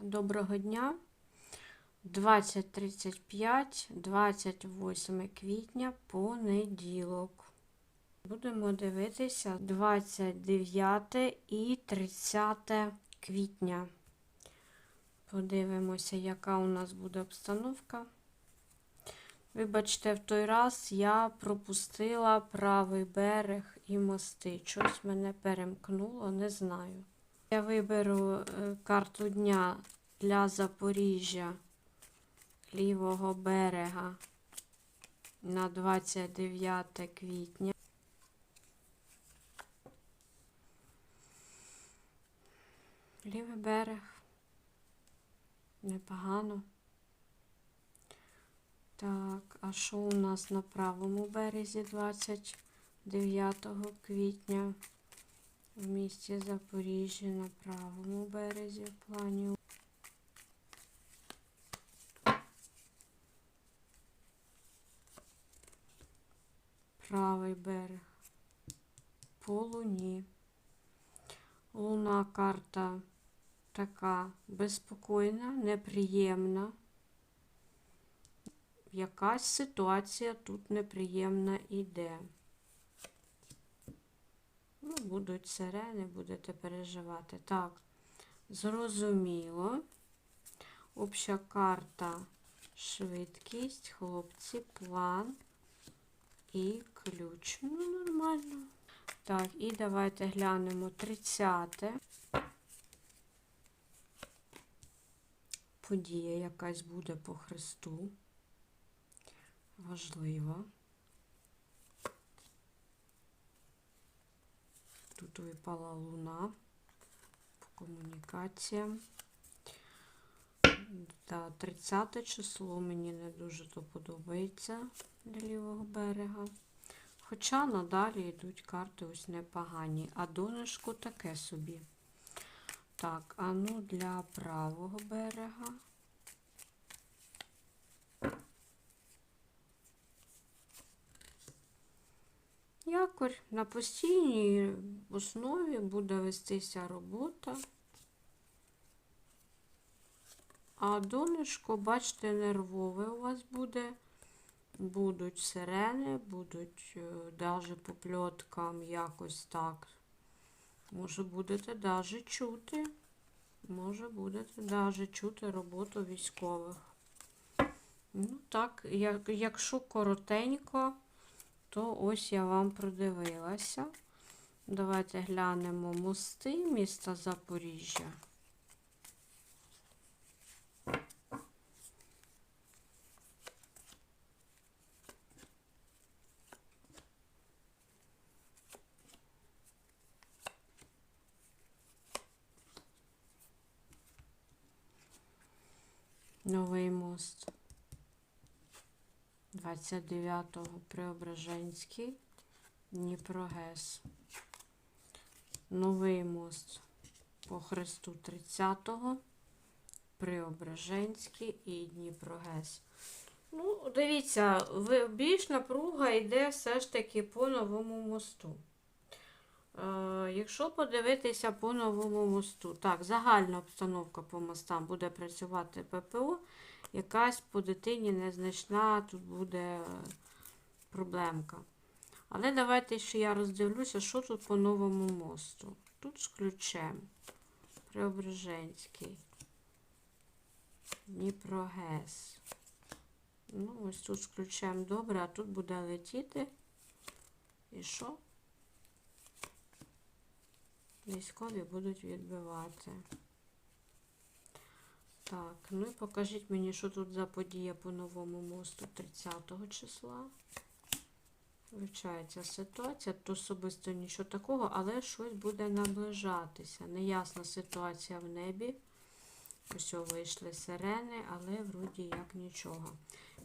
Доброго дня. 2035, 28 квітня, понеділок. Будемо дивитися 29 і 30 квітня. Подивимося, яка у нас буде обстановка. Вибачте, в той раз я пропустила правий берег і мости. Щось мене перемкнуло, не знаю. Я виберу е, карту дня для Запоріжжя лівого берега на 29 квітня. Лівий берег. Непогано. Так, а що у нас на правому березі 29 квітня? В місті Запоріжжя на правому березі в плані. Правий берег. По луні. Луна карта така безпокійна, неприємна. Якась ситуація тут неприємна іде. Ну, будуть сирени, будете переживати. Так, зрозуміло. Обща карта, швидкість, хлопці, план і ключ. Ну, нормально. Так, і давайте глянемо 30. Подія якась буде по Христу. Важливо. Тут випала луна по комунікаціям. Да, 30 число мені не дуже то подобається для лівого берега. Хоча надалі йдуть карти ось непогані, а донышко таке собі. Так, а ну для правого берега. Якорь на постійній основі буде вестися робота. А донечко, бачите, нервове у вас буде. Будуть сирени, будуть навіть по пльоткам якось так. Може, будете навіть чути. Може, будете навіть чути роботу військових. Ну так, як, якщо коротенько, то ось я вам продивилася. Давайте глянемо мости міста Запоріжжя. Новий. 29-го Преображенський, Дніпрогес. Новий мост по Хресту 30-го, Преображенський і Дніпрогес. Ну, дивіться, більш напруга йде все ж таки по новому мосту. Е, якщо подивитися по новому мосту, так, загальна обстановка по мостам буде працювати ППО якась по дитині незначна тут буде проблемка. Але давайте ще я роздивлюся, що тут по новому мосту. Тут з ключем. Преображенський. Дніпрогес. Ну, ось тут з ключем добре, а тут буде летіти. І що? Військові будуть відбивати. Так, ну і покажіть мені, що тут за подія по новому мосту 30 числа. Вивчається ситуація. Тут особисто нічого такого, але щось буде наближатися. Неясна ситуація в небі. Ось вийшли сирени, але вроді як нічого.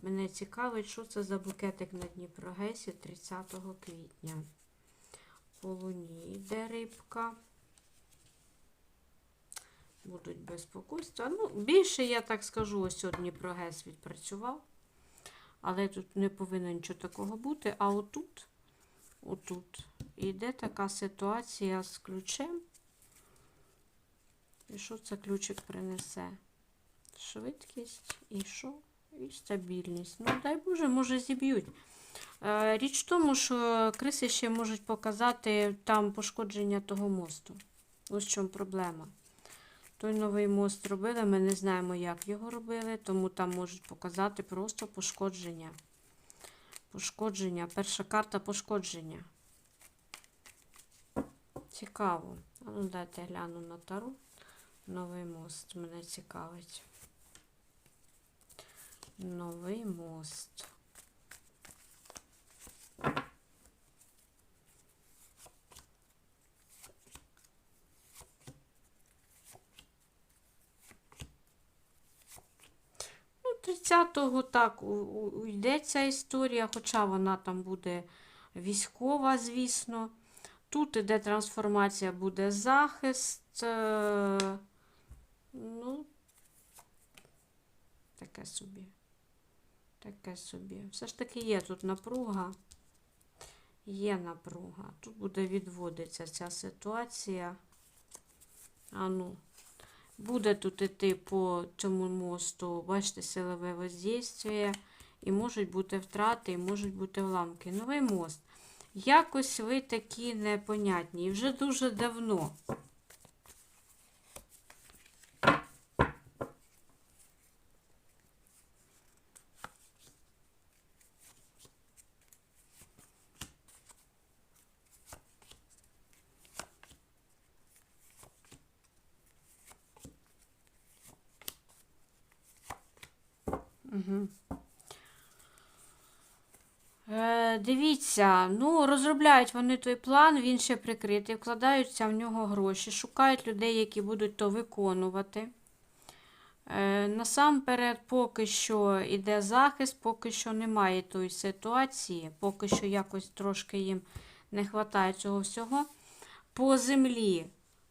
Мене цікавить, що це за букетик на Дніпрогесі 30 квітня. По луні йде рибка будуть безпокійства. Ну, більше, я так скажу, ось сьогодні прогрес відпрацював. Але тут не повинно нічого такого бути. А отут, отут, іде така ситуація з ключем. І що це ключик принесе? Швидкість і що? І стабільність. Ну, дай Боже, може зіб'ють. Е, Річ в тому, що криси ще можуть показати там пошкодження того мосту. Ось в чому проблема. Той новий мост робили, ми не знаємо, як його робили, тому там можуть показати просто пошкодження. Пошкодження. Перша карта пошкодження. Цікаво. А ну дайте гляну на тару. Новий мост мене цікавить. Новий мост. 30-го так уйде ця історія, хоча вона там буде військова, звісно. Тут іде трансформація, буде захист. е, Ну, таке собі. Таке собі. Все ж таки є тут напруга. Є напруга. Тут буде відводитися ця ситуація. А ну, буде тут іти по цьому мосту, бачите, силове воздействие. І можуть бути втрати, і можуть бути вламки. Новий мост. Якось ви такі непонятні. І вже дуже давно. Угу. Е, дивіться, ну розробляють вони той план, він ще прикритий, вкладаються в нього гроші, шукають людей, які будуть то виконувати. Е, насамперед, поки що йде захист, поки що немає тої ситуації, поки що якось трошки їм не вистачає цього всього. По землі,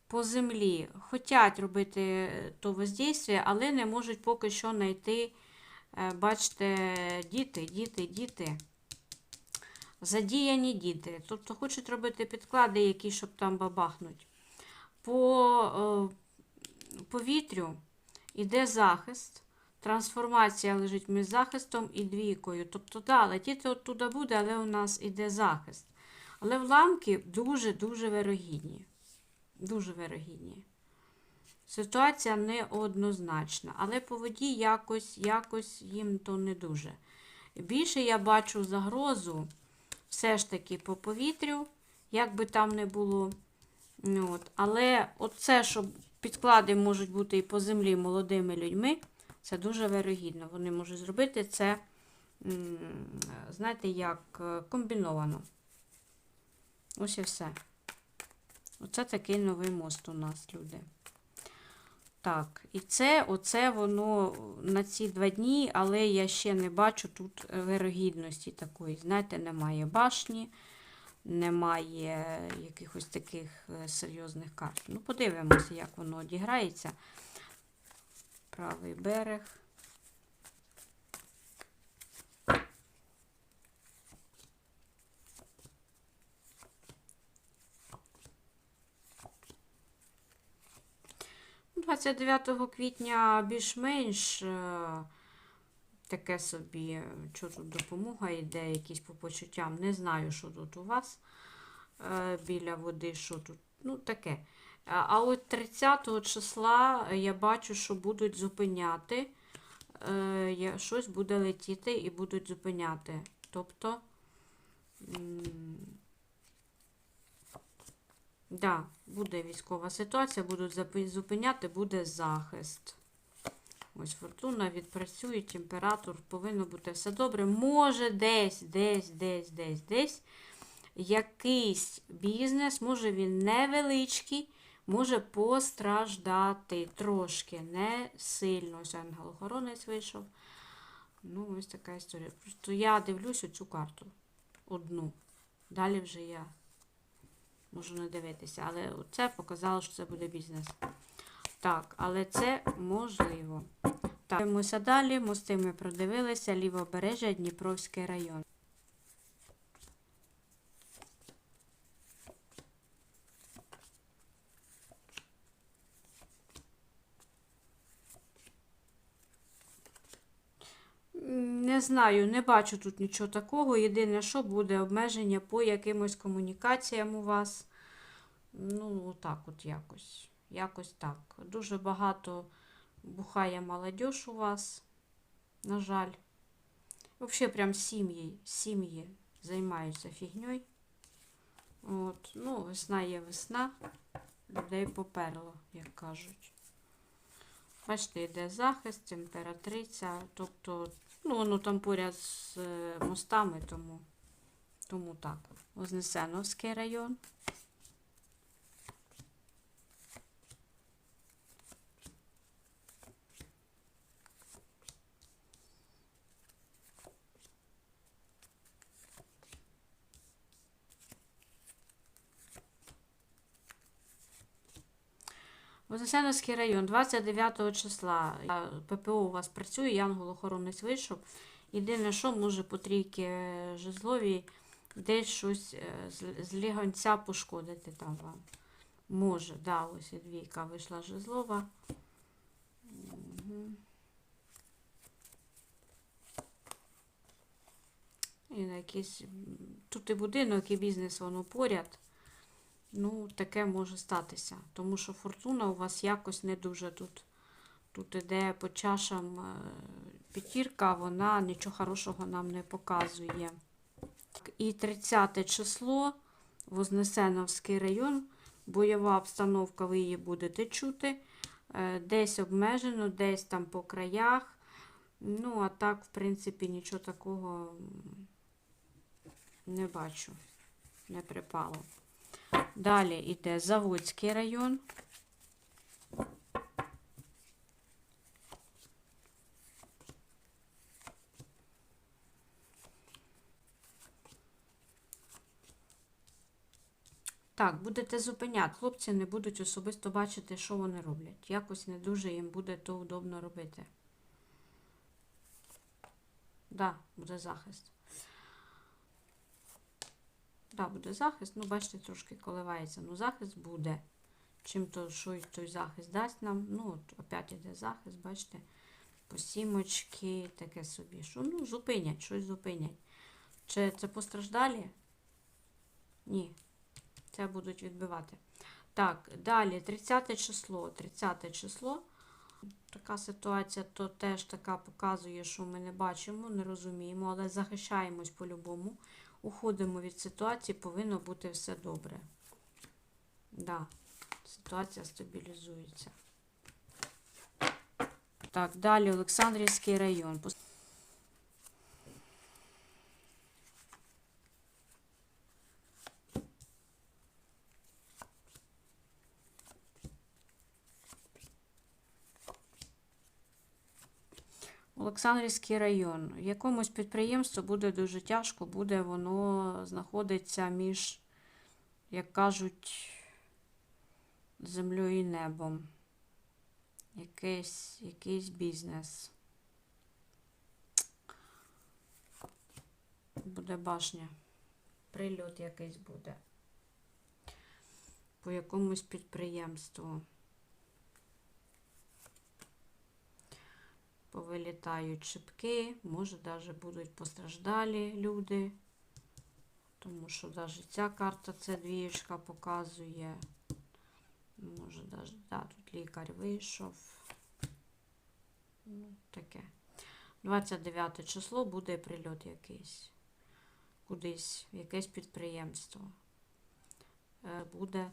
по землі хочуть робити то воздействие, але не можуть поки що знайти, е, бачите, діти, діти, діти. Задіяні діти. Тобто хочуть робити підклади, які щоб там бабахнуть. По е, повітрю йде захист. Трансформація лежить між захистом і двійкою. Тобто, да, летіти оттуда буде, але у нас іде захист. Але вламки дуже-дуже вирогідні. Дуже вирогідні. Ситуація неоднозначна, але по воді якось, якось їм то не дуже. Більше я бачу загрозу все ж таки по повітрю, як би там не було. Ну, От. Але оце, що підклади можуть бути і по землі молодими людьми, це дуже вирогідно. Вони можуть зробити це, знаєте, як е, комбіновано. Ось і все. Оце такий новий мост у нас, люди. Так, і це, оце воно на ці два дні, але я ще не бачу тут вирогідності такої. Знаєте, немає башні, немає якихось таких е, серйозних карт. Ну, подивимося, як воно одіграється. Правий берег. 29 квітня більш-менш е, таке собі, що тут допомога йде, якісь по почуттям. Не знаю, що тут у вас е, біля води, що тут. Ну, таке. А, а от 30 числа я бачу, що будуть зупиняти. Е, щось буде летіти і будуть зупиняти. Тобто. Да, буде військова ситуація, будуть зупиняти, буде захист. Ось фортуна відпрацює, імператор, повинно бути все добре. Може десь, десь, десь, десь, десь якийсь бізнес, може він невеличкий, може постраждати трошки, не сильно. Ось ангел-охоронець вийшов. Ну, ось така історія. Просто я дивлюсь оцю карту. Одну. Далі вже я можу не дивитися. Але це показало, що це буде бізнес. Так, але це можливо. Так, дивимося далі. Мости ми продивилися. Лівобережжя, Дніпровський район. Знаю, не бачу тут нічого такого. Єдине, що буде обмеження по якимось комунікаціям у вас. Ну, так от якось. Якось так. Дуже багато бухає молодь у вас, на жаль. Взагалі, прям сім'ї, сім'ї займаються фігньою. От, ну, весна є весна, людей поперло, як кажуть. Бачите, йде захист, імператриця, тобто, ну, воно там поряд з е, мостами, тому, тому так. Вознесеновський район. Вознесеновський район, 29 числа. ППО у вас працює, янгол-охоронець вийшов. Єдине, що може по трійки е, жезловій десь щось е, з- лігонця пошкодити там вам. Може, да, ось і двійка вийшла жезлова. І на якийсь, тут і будинок, і бізнес, воно поряд. Ну, таке може статися. Тому що фортуна у вас якось не дуже тут. Тут іде по чашам е, п'ятірка, вона нічого хорошого нам не показує. І 30 число, Вознесеновський район, бойова обстановка, ви її будете чути. Е, Десь обмежено, десь там по краях. Ну, а так, в принципі, нічого такого не бачу. Не припало. Далі йде Заводський район. Так, будете зупиняти. Хлопці не будуть особисто бачити, що вони роблять. Якось не дуже їм буде то удобно робити. Да, буде захист. Да, буде захист. Ну, бачите, трошки коливається. Ну, захист буде. Чим то, що той захист дасть нам. Ну, от опять іде захист, бачите. Посімочки, таке собі. Що, ну, зупинять, щось зупинять. Чи це постраждалі? Ні. Це будуть відбивати. Так, далі, 30 число. 30 число. Така ситуація, то теж така показує, що ми не бачимо, не розуміємо, але захищаємось по-любому. Уходимо від ситуації, повинно бути все добре. Да, ситуація стабілізується. Так, далі Олександрівський район. Олександрівський район. Якомусь підприємству буде дуже тяжко, буде воно знаходиться між, як кажуть, землею і небом. Якийсь, якийсь бізнес. Буде башня. Прильот якийсь буде. По якомусь підприємству. Повилітають шибки, може навіть будуть постраждалі люди. Тому що навіть ця карта, це двієчка показує. Може, навіть, да, тут лікар вийшов. Ну, таке. 29 число буде прильот якийсь. Кудись, якесь підприємство. Е, Буде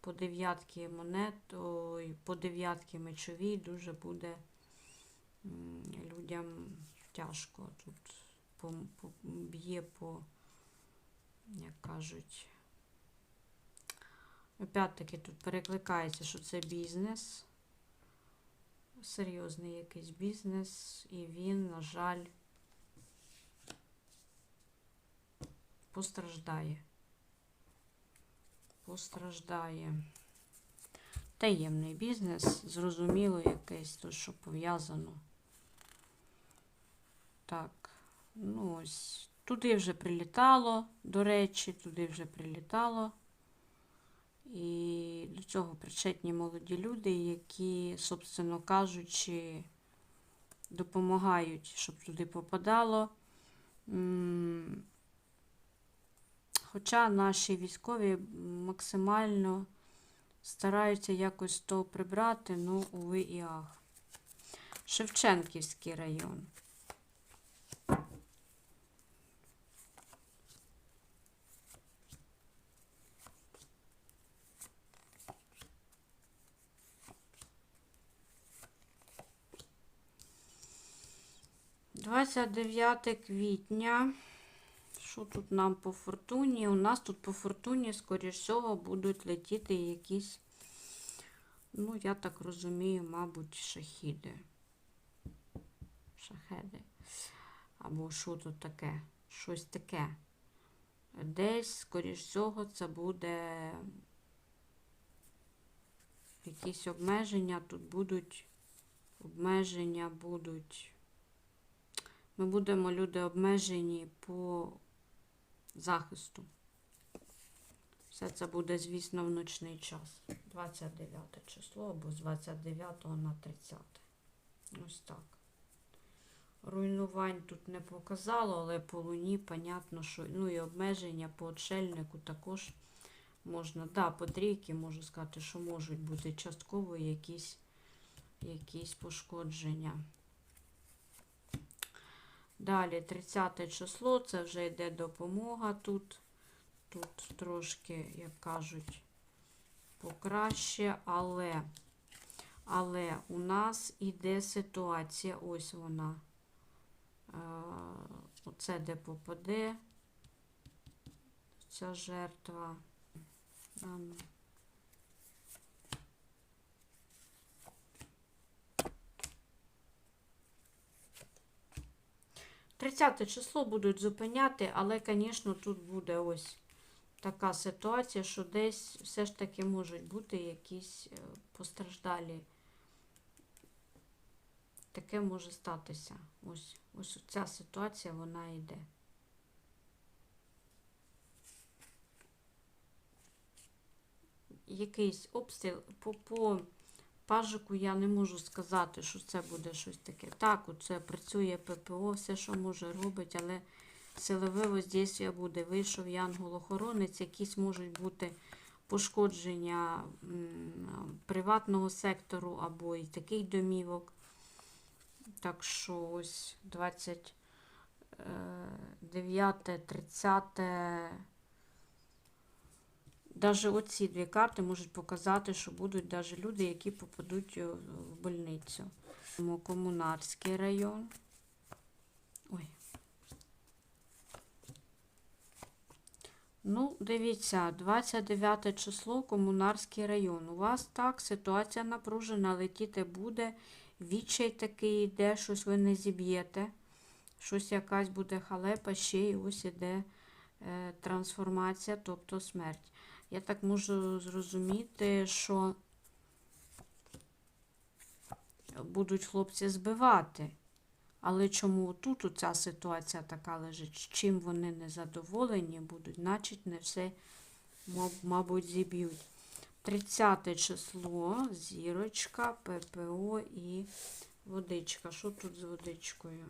по дев'ятки монет, ой, по дев'ятки мечовій дуже буде людям тяжко. Тут б'є по, як кажуть, опять-таки тут перекликається, що це бізнес. Серйозний якийсь бізнес, і він, на жаль, постраждає. Постраждає. Таємний бізнес, зрозуміло, якесь то, що пов'язано. Так, ну ось. Туди вже прилітало, до речі, туди вже прилітало. І до цього причетні молоді люди, які, собственно кажучи, допомагають, щоб туди попадало. Хоча наші військові максимально стараються якось то прибрати, ну, уви і ах. Шевченківський район. Двадцять 29 квітня. Що тут нам по фортуні? У нас тут по фортуні, скоріш всього, будуть летіти якісь, ну, я так розумію, мабуть, шахіди. Шахеди. Або що тут таке? Щось таке. Десь, скоріш всього, це буде якісь обмеження. Тут будуть обмеження будуть. Ми будемо люди обмежені по захисту. Все це буде, звісно, в ночний час. 29 число або з 29 на 30. Ось так. Руйнувань тут не показало, але по луні, понятно, що ну і обмеження по отшельнику також можна. Да, по трійки можу сказати, що можуть бути частково якісь, якісь пошкодження. Далі 30 число, це вже йде допомога тут. Тут трошки, як кажуть, покраще, але, але у нас іде ситуація, ось вона. Е, Оце де попаде ця жертва. 30 число будуть зупиняти, але, звісно, тут буде ось така ситуація, що десь все ж таки можуть бути якісь е, постраждалі. Таке може статися. Ось, ось ця ситуація, вона йде. Якийсь обстріл по, по пажику я не можу сказати, що це буде щось таке. Так, оце працює ППО, все, що може робить, але силове воздействие буде. Вийшов янгол-охоронець, якісь можуть бути пошкодження приватного сектору або і таких домівок. Так що ось 29, 30. Даже оці дві карти можуть показати, що будуть даже люди, які попадуть е, в больницю. Комунарський район. Ой. Ну, дивіться, 29 число, Комунарський район. У вас так, ситуація напружена, летіти буде. Відчай такий йде, щось ви не зіб'єте. Щось якась буде халепа, ще й ось іде е, трансформація, тобто смерть. Я так можу зрозуміти, що будуть хлопці збивати. Але чому тут ця ситуація така лежить? Чим вони не задоволені будуть, значить не все, мабуть, зіб'ють. 30 число, зірочка, ППО і водичка. Що тут з водичкою?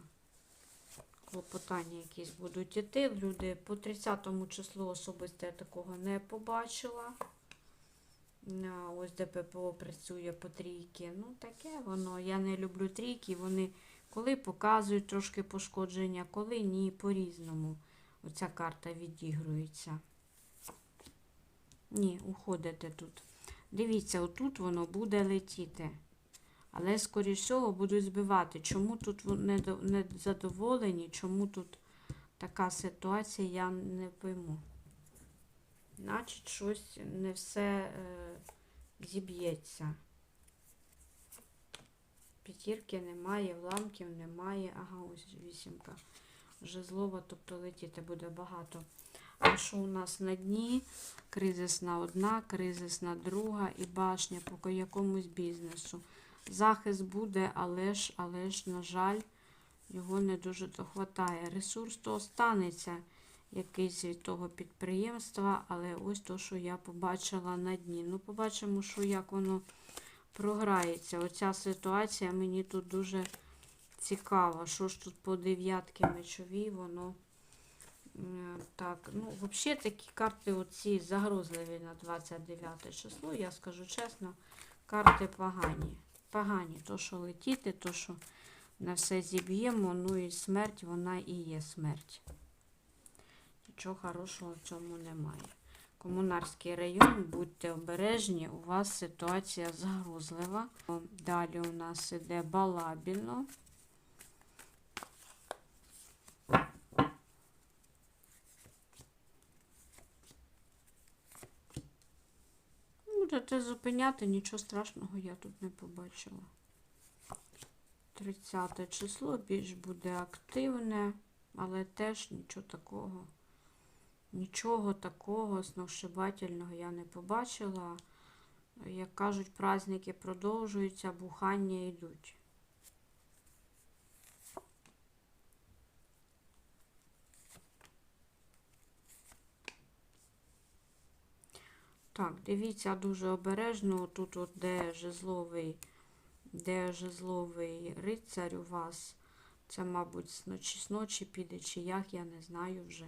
Клопотання якісь будуть іти. Люди по 30 числу особисто я такого не побачила. Ось де ППО працює по трійки. Ну, таке воно. Я не люблю трійки. Вони коли показують трошки пошкодження, коли ні, по-різному. Оця карта відігрується. Ні, уходите тут. Дивіться, отут воно буде летіти. Але, скоріш всього, будуть збивати. Чому тут не задоволені, чому тут така ситуація, я не пойму. Значить, щось не все е, зіб'ється. П'ятірки немає, вламків немає. Ага, ось вісімка. Жезлова, тобто летіти буде багато. А що у нас на дні? Кризисна одна, кризисна друга і башня по якомусь бізнесу. Захист буде, але ж, але ж, на жаль, його не дуже дохватає. Ресурс то останеться якийсь від того підприємства, але ось то, що я побачила на дні. Ну, побачимо, що як воно програється. Оця ситуація мені тут дуже цікаво, що ж тут по дев'ятки мечові, воно. Так, ну, взагалі такі карти оці загрозливі на 29 число, я скажу чесно, карти погані. Погані. То, що летіти, то, що на все зіб'ємо, ну і смерть, вона і є смерть. Нічого хорошого в цьому немає. Комунарський район, будьте обережні, у вас ситуація загрозлива. Далі у нас іде Балабіно. Будете зупиняти, нічого страшного я тут не побачила. 30 число більш буде активне, але теж нічого такого. Нічого такого сногсшибательного я не побачила. Як кажуть, праздники продовжуються, бухання йдуть. Так, дивіться дуже обережно. Тут от де жезловий, де жезловий рицарь у вас. Це, мабуть, з ночі, піде, чи як, я не знаю вже.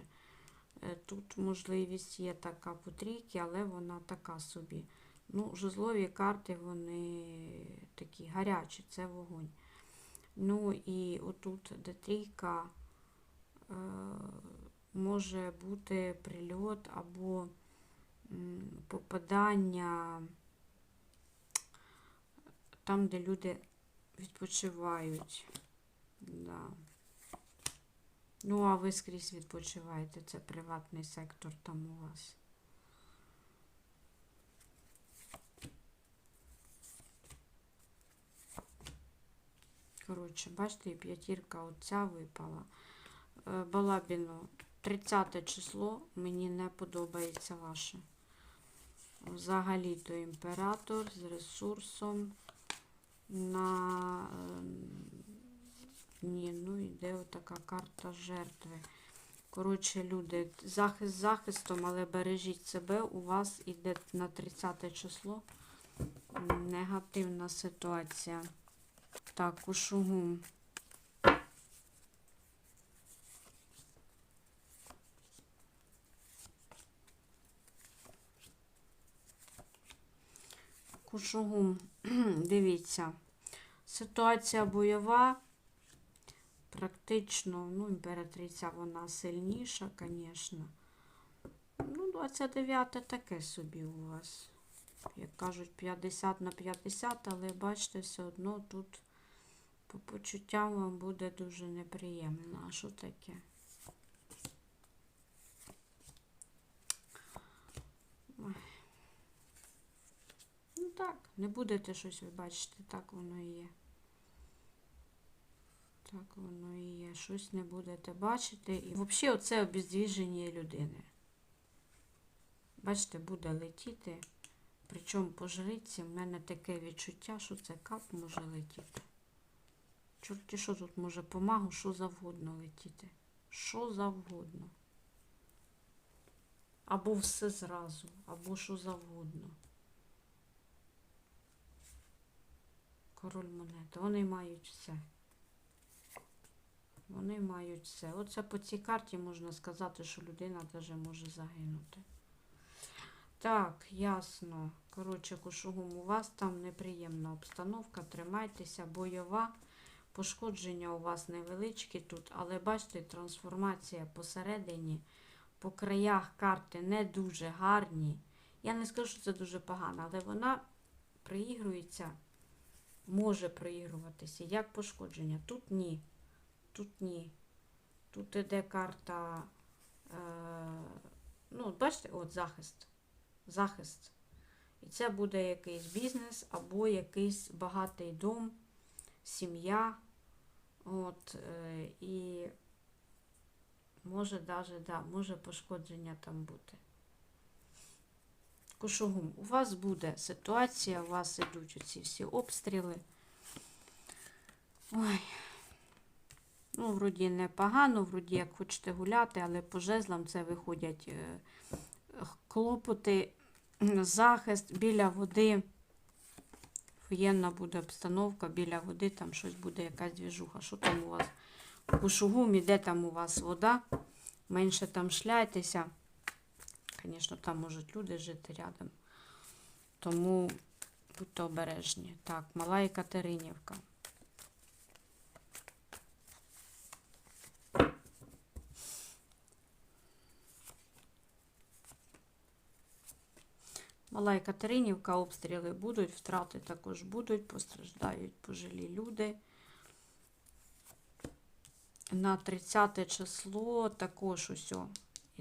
Е, Тут можливість є така по трійки, але вона така собі. Ну, жезлові карти, вони такі гарячі, це вогонь. Ну і отут, де трійка, е, може бути прильот або попадання там, де люди відпочивають. Да. Ну, а ви скрізь відпочиваєте, це приватний сектор там у вас. Коротше, бачите, і п'ятірка оця випала. Е, Балабіно, 30 число, мені не подобається ваше. Взагалі-то імператор з ресурсом на. ем, Ні, ну йде отака карта жертви. Коротше, люди, захист захистом, але бережіть себе. У вас іде на 30 число негативна ситуація. Так, кушугум. Кушугум, дивіться. Ситуація бойова. Практично, ну, імператриця вона сильніша, звісно. Ну, 29 таке собі у вас. Як кажуть, 50 на 50, але бачите, все одно тут по почуттям вам буде дуже неприємно. А що таке? Так, не будете щось ви бачите, так воно і є. Так воно і є. Щось не будете бачити. І взагалі оце обездвіження людини. Бачите, буде летіти. Причому по жриці в мене таке відчуття, що це кап може летіти. Чорті, що тут може помагу, що завгодно летіти. Що завгодно. Або все зразу, або що завгодно. Король монети. Вони мають все. Вони мають все. Оце по цій карті можна сказати, що людина навіть може загинути. Так, ясно. Коротше, кушугум, у вас там неприємна обстановка. Тримайтеся, бойова. Пошкодження у вас невеличкі тут, але бачите, трансформація посередині, по краях карти не дуже гарні. Я не скажу, що це дуже погано, але вона приігрується, може приігруватися. Як пошкодження? Тут ні. Тут ні. Тут іде карта. Е, ну, бачите, от захист. Захист. І це буде якийсь бізнес або якийсь багатий дом, сім'я. От, е, і може даже, да, може пошкодження там бути. Кушугум, у вас буде ситуація, у вас ідуть оці всі обстріли. Ой. Ну, вроді непогано, вроді як хочете гуляти, але по жезлам це виходять е, клопоти, захист біля води. охуєнна буде обстановка біля води, там щось буде якась двіжуха. Що там у вас? У шугумі, де там у вас вода? Менше там шляйтеся. Звісно, там можуть люди жити рядом. Тому будьте обережні. Так, мала Екатеринівка. Мала Екатеринівка, обстріли будуть, втрати також будуть, постраждають пожилі люди. На 30 число також усьо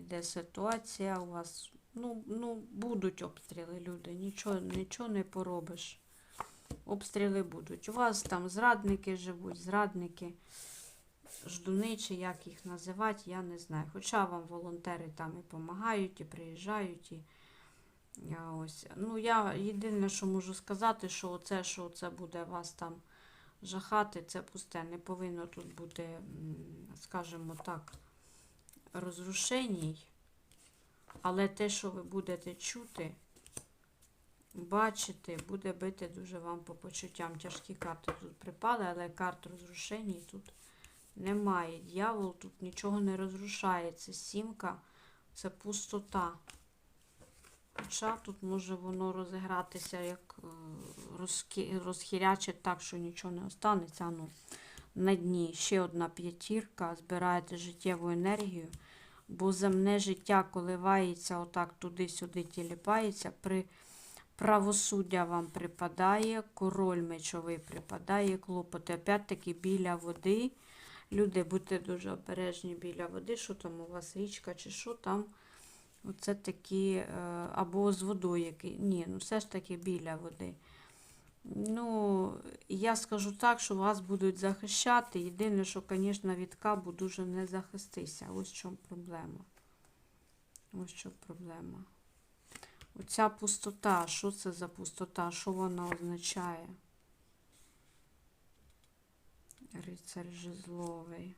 іде ситуація у вас. Ну, ну, будуть обстріли, люди. Нічого, нічого не поробиш. Обстріли будуть. У вас там зрадники живуть, зрадники, ждуни, чи як їх називати, я не знаю. Хоча вам волонтери там і допомагають, і приїжджають, і я ось. Ну, я єдине, що можу сказати, що оце, що це буде вас там жахати, це пусте. Не повинно тут бути, скажімо так, розрушеній. Але те, що ви будете чути, бачити, буде бити дуже вам по почуттям. Тяжкі карти тут припали, але карт розрушеній тут немає. Дьявол тут нічого не розрушає. Це сімка, це пустота. Хоча тут може воно розігратися як е, розхірячить так, що нічого не останеться. Ну, на дні ще одна п'ятірка, збираєте життєву енергію, бо земне життя коливається отак туди-сюди тіліпається. При правосуддя вам припадає, король мечовий припадає, клопоти. Опять-таки біля води. Люди, будьте дуже обережні біля води, що там у вас річка чи що там. Оце такі, е, або з водою. Ні, ну все ж таки біля води. Ну, я скажу так, що вас будуть захищати. Єдине, що, звісно, від кабу дуже не захистися. Ось в чому проблема. Ось в чому проблема. Оця пустота, що це за пустота? Що вона означає? Рицар жезловий.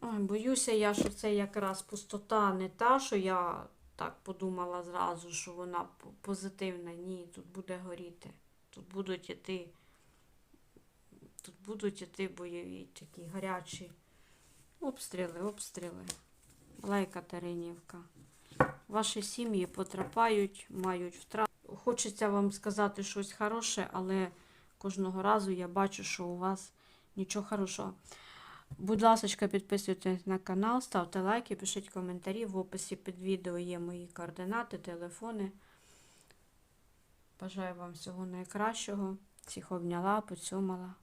Ой, боюся я, що це якраз пустота не та, що я так подумала зразу, що вона позитивна. Ні, тут буде горіти. Тут будуть іти. Тут будуть іти бойові такі гарячі обстріли, обстріли. Була Катеринівка. Ваші сім'ї потрапають, мають втрати. Хочеться вам сказати щось хороше, але кожного разу я бачу, що у вас нічого хорошого. Будь ласка, підписуйтесь на канал, ставте лайки, пишіть коментарі. В описі під відео є мої координати, телефони. Бажаю вам всього найкращого. Всіх обняла, поцьомала.